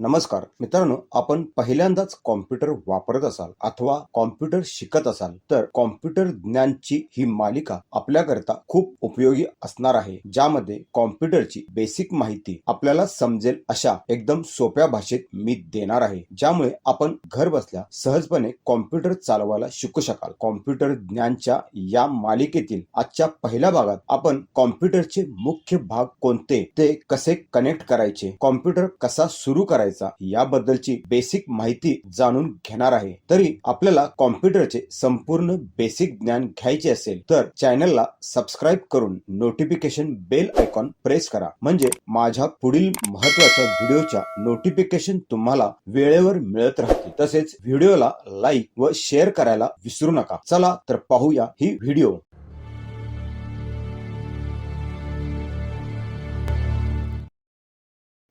नमस्कार मित्रांनो आपण पहिल्यांदाच कॉम्प्युटर वापरत असाल अथवा कॉम्प्युटर शिकत असाल तर कॉम्प्युटर ज्ञानची ही मालिका आपल्याकरता खूप उपयोगी असणार आहे ज्यामध्ये कॉम्प्युटरची बेसिक माहिती आपल्याला समजेल अशा एकदम सोप्या भाषेत मी देणार आहे ज्यामुळे आपण घर बसल्या सहजपणे कॉम्प्युटर चालवायला शिकू शकाल. कॉम्प्युटर ज्ञानच्या या मालिकेतील आजच्या पहिल्या भागात आपण कॉम्प्युटरचे मुख्य भाग कोणते ते कसे कनेक्ट करायचे कॉम्प्युटर कसा सुरू करायचा याबद्दलची बेसिक माहिती जाणून घेणार आहे. तरी आपल्याला कॉम्प्युटरचे संपूर्ण बेसिक ज्ञान घ्यायचे असेल तर चॅनलला सबस्क्राईब करून नोटिफिकेशन बेल आयकॉन प्रेस करा. म्हणजे माझ्या पुढील महत्त्वाच्या व्हिडिओच्या नोटिफिकेशन तुम्हाला वेळेवर मिळत राहतील. तसेच व्हिडिओला लाईक व शेअर करायला विसरू नका. चला तर पाहूया ही व्हिडिओ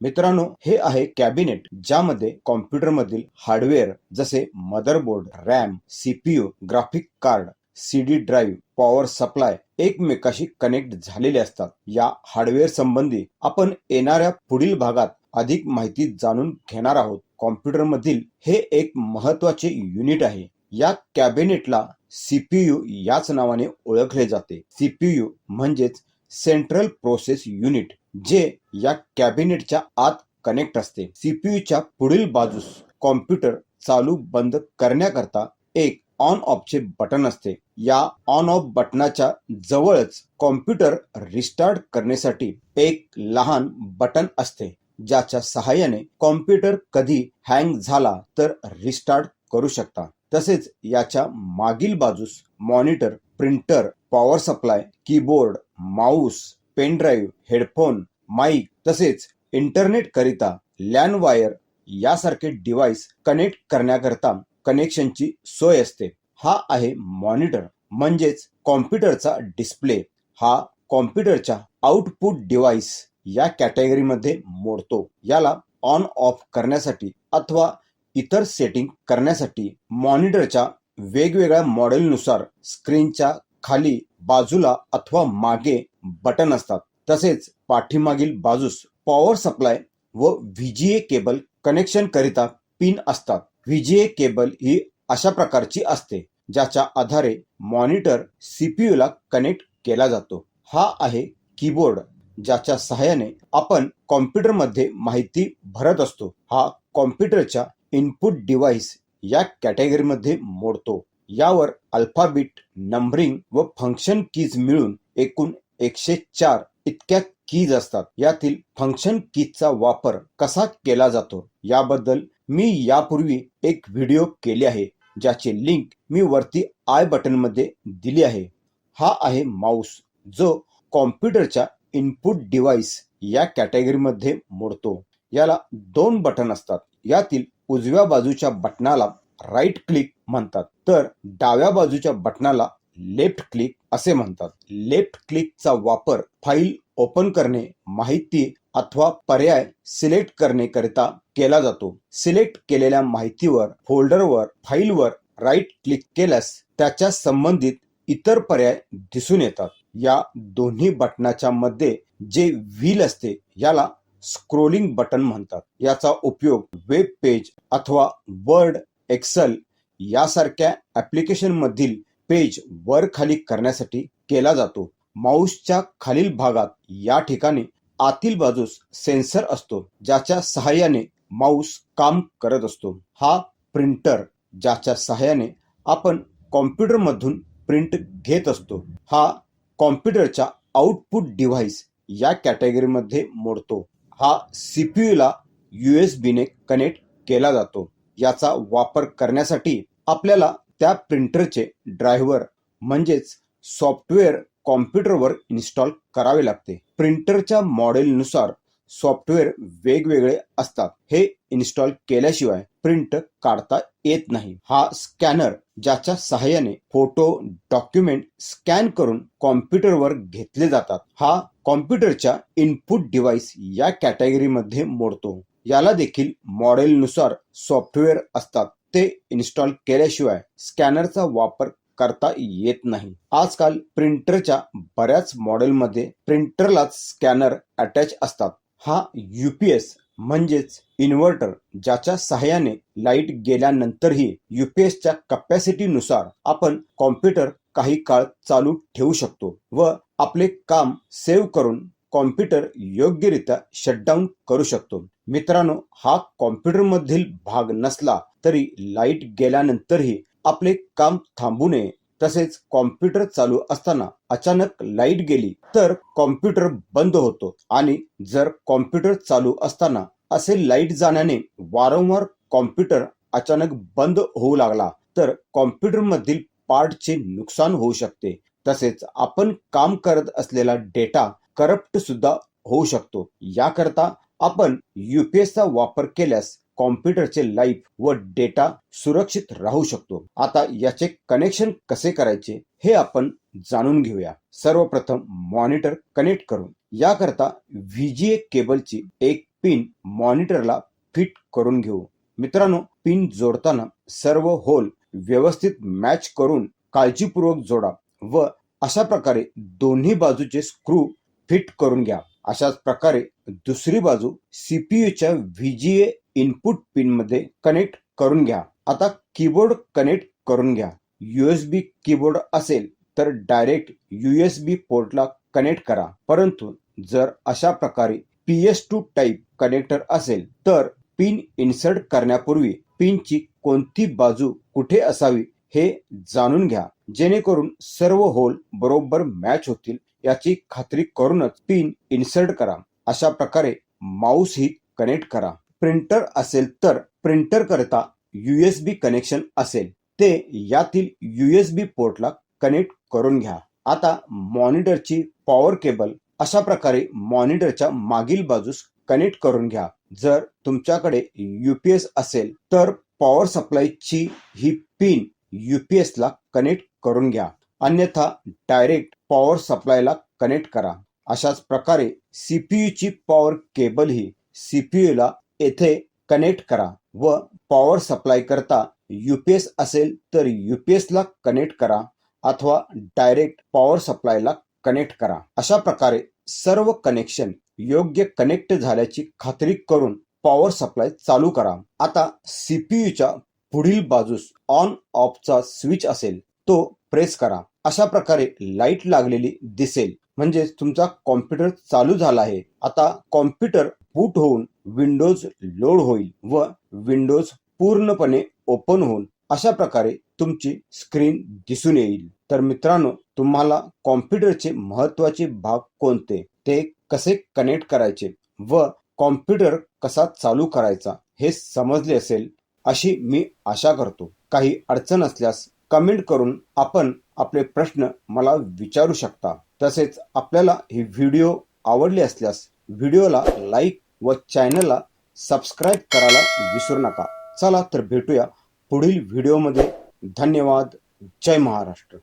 मित्रांनो हे आहे कॅबिनेट ज्यामध्ये कॉम्प्युटर मधील हार्डवेअर जसे motherboard RAM CPU graphic card CD drive power supply एकमेकाशी कनेक्ट झालेले असतात. या हार्डवेअर संबंधी आपण येणाऱ्या पुढील भागात अधिक माहिती जाणून घेणार आहोत. कॉम्प्युटर मधील हे एक महत्त्वाचे युनिट आहे. या कॅबिनेटला सीपीयू याच नावाने ओळखले जाते. सीपीयू म्हणजेच सेंट्रल प्रोसेस युनिट. जे या कॅबिनेटच्या आत कनेक्ट असते. सीपीयूच्या पुढील बाजूस कॉम्प्युटर चालू बंद करण्याकरता एक ऑन ऑफचे बटन असते. या ऑन ऑफ बटनाच्या जवळच कॉम्प्युटर रिस्टार्ट करण्यासाठी एक लहान बटन असते. ज्याच्या सहाय्याने कॉम्प्युटर कधी हँग झाला तर रिस्टार्ट करू शकता. तसेच याच्या मागील बाजूस monitor printer power supply keyboard mouse pendrive headphone mike तसेच इंटरनेट करिता लॅन वायर यासारखे डिव्हाइस कनेक्ट करण्याकरता कनेक्शनची सोय असते. हा आहे मॉनिटर म्हणजेच कॉम्प्युटरचा डिस्प्ले. हा कॉम्प्युटरच्या आउटपुट डिव्हाइस या कॅटेगरीमध्ये मोडतो. याला ऑन ऑफ करण्यासाठी अथवा इतर सेटिंग करण्यासाठी मॉनिटरच्या वेगवेगळ्या मॉडेलनुसार स्क्रीनच्या खाली बाजूला अथवा मागे बटन असतात. तसेच पाठीमागील बाजूस पॉवर सप्लाय व व्हीजीए केबल कनेक्शन करिता पिन असतात. व्हीजीए केबल ही अशा प्रकारची असते ज्याच्या आधारे मॉनिटर सीपीयू ला कनेक्ट केला जातो. हा आहे कीबोर्ड ज्याच्या सहाय्याने आपण कॉम्प्युटरमध्ये माहिती भरत असतो. हा कॉम्प्युटरच्या इनपुट डिव्हाइस या कॅटेगरीमध्ये मोडतो. यावर अल्फाबीट नंबरिंग व फंक्शन कीज मिळून एकूण एकशे चार इतक्या कीज असतात. यातील फंक्शन कीजचा वापर कसा केला जातो? याबद्दल मी यापूर्वी एक व्हिडिओ केले आहे ज्याचे लिंक मी वरती आय बटनमध्ये दिली आहे. हा आहे माऊस जो कॉम्प्युटरच्या इनपुट डिव्हाइस या कॅटेगरीमध्ये मोडतो. याला दोन बटन असतात. यातील उजव्या बाजूच्या बटनाला राईट क्लिक म्हणतात. तर डाव्या बाजूच्या बटनाला लेफ्ट क्लिक असे म्हणतात. लेफ्ट क्लिकचा वापर फाईल ओपन करणे माहिती अथवा पर्याय सिलेक्ट करणे करिता केला जातो. सिलेक्ट केलेल्या माहितीवर फोल्डरवर फाईलवर राईट क्लिक केल्यास त्याच्या संबंधित इतर पर्याय दिसून येतात. या दोन्ही बटनाच्या मध्ये जे व्हील असते याला स्क्रोलिंग बटन म्हणतात. याचा उपयोग वेब पेज अथवा वर्ड एक्सेल यासारख्या ऍप्लिकेशन मधील पेज वर खाली करण्यासाठी केला जातो. माऊसच्या खालील भागात या ठिकाणी आतील बाजूस सेन्सर असतो ज्याच्या सहाय्याने माऊस काम करत असतो. हा प्रिंटर ज्याच्या सहाय्याने आपण कॉम्प्युटर मधून प्रिंट घेत असतो. हा कॉम्प्युटरच्या आउटपुट डिव्हाइस या कॅटेगरीमध्ये मोडतो. हा सीपीयूला यू एस बीने कनेक्ट केला जातो. याचा वापर करण्यासाठी आपल्याला त्या प्रिंटरचे ड्रायव्हर म्हणजेच सॉफ्टवेअर कॉम्प्युटरवर इन्स्टॉल करावे लागते. प्रिंटरच्या मॉडेलनुसार सॉफ्टवेअर वेगवेगळे असतात. हे इन्स्टॉल केल्याशिवाय प्रिंट काढता येत नाही. हा स्कॅनर ज्याच्या सहाय्याने फोटो डॉक्युमेंट स्कॅन करून कॉम्प्युटरवर घेतले जातात. हा कॉम्प्युटरच्या इनपुट डिव्हाइस या कॅटेगरीमध्ये मोडतो. याला देखील मॉडेलनुसार सॉफ्टवेअर असतात. ते इन्स्टॉल केल्याशिवाय स्कॅनरचा वापर करता येत नाही. आजकाल प्रिंटरच्या बऱ्याच मॉडेलमध्ये प्रिंटरलाच स्कॅनर अटॅच असतात. हा युपीएस म्हणजेच इन्व्हर्टर ज्याच्या सहाय्याने लाइट गेल्यानंतरही युपीएसच्या कपॅसिटीनुसार आपण कॉम्प्युटर काही काळ चालू ठेवू शकतो व आपले काम सेव्ह करून कॉम्प्युटर योग्यरित्या शटडाऊन करू शकतो. मित्रांनो हा कॉम्प्युटर मधील भाग नसला तरी लाइट गेल्यानंतरही आपले काम थांबू नये. तसेच कॉम्प्युटर चालू असताना अचानक लाइट गेली तर कॉम्प्युटर बंद होतो. आणि जर कॉम्प्युटर चालू असताना असे लाइट जाण्याने वारंवार कॉम्प्युटर अचानक बंद होऊ लागला तर कॉम्प्युटर मधील पार्टचे नुकसान होऊ शकते. तसेच आपण काम करत असलेला डेटा करप्ट सुद्धा होऊ शकतो. याकरता आपण युपीएसचा वापर केल्यास कॉम्प्युटरचे लाईफ व डेटा सुरक्षित राहू शकतो. आता याचे कनेक्शन कसे करायचे हे आपण जाणून घेऊया. सर्वप्रथम मॉनिटर कनेक्ट करून. याकरता व्हीजीए केबलची एक पिन मॉनिटरला फिट करून घेऊ. मित्रांनो पिन जोडताना सर्व होल व्यवस्थित मॅच करून काळजीपूर्वक जोडा व अशा प्रकारे दोन्ही बाजूचे स्क्रू फिट करून घ्या. अशाच प्रकारे दुसरी बाजू सीपीयूच्या व्हीजीए इनपुट पिनमध्ये कनेक्ट करून घ्या. आता कीबोर्ड कनेक्ट करून घ्या. युएसबी कीबोर्ड असेल तर डायरेक्ट युएसबी पोर्टला कनेक्ट करा. परंतु जर अशा प्रकारे P S two type connector असेल तर पिन इन्सर्ट करण्यापूर्वी पिनची कोणती बाजू कुठे असावी हे जाणून घ्या. जेणेकरून सर्व होल बरोबर मॅच होतील. याची खात्री करूनच पिन इन्सर्ट करा. अशा प्रकारे माऊस ही कनेक्ट करा. प्रिंटर असेल तर प्रिंटर करता युएसबी कनेक्शन असेल. ते यातील युएसबी पोर्टला कनेक्ट करून घ्या. आता मॉनिटरची पॉवर केबल अशा प्रकारे मॉनिटरच्या मागील बाजूस कनेक्ट करून घ्या. जर तुमच्याकडे युपीएस असेल तर पॉवर सप्लायची ही पिन युपीएसला कनेक्ट करून घ्या. अन्यथा डायरेक्ट पॉवर सप्लायला कनेक्ट करा. अशाच प्रकारे सीपीयू ची पॉवर केबल ही सीपीयू ला येथे कनेक्ट करा व पॉवर सप्लाय करता युपीएस असेल तर युपीएस ला कनेक्ट करा अथवा डायरेक्ट पॉवर सप्लायला कनेक्ट करा. अशा प्रकारे सर्व कनेक्शन योग्य कनेक्ट झाल्याची खात्री करून पॉवर सप्लाय चालू करा. आता सीपीयूच्या पुढील बाजूस ऑन ऑफचा स्विच असेल. तो प्रेस करा. अशा प्रकारे लाइट लागलेली दिसेल. म्हणजेच तुमचा कॉम्प्युटर चालू झाला आहे. आता कॉम्प्युटर बूट होऊन विंडोज लोड होईल व विंडोज पूर्णपणे ओपन होऊन अशा प्रकारे तुमची स्क्रीन दिसून येईल. तर मित्रांनो तुम्हाला कॉम्प्युटरचे महत्त्वाचे भाग कोणते? ते कसे कनेक्ट करायचे? व कॉम्प्युटर कसा चालू करायचा? हे समजले असेल अशी मी आशा करतो. काही अडचण असल्यास कमेंट करून आपण आपले प्रश्न मला विचारू शकता. तसेच आपल्याला ही व्हिडिओ आवडली असल्यास व्हिडिओला लाईक व चॅनलला सबस्क्राईब करायला विसरू नका. चला तर भेटूया पुढील व्हिडिओमध्ये. धन्यवाद. जय महाराष्ट्र.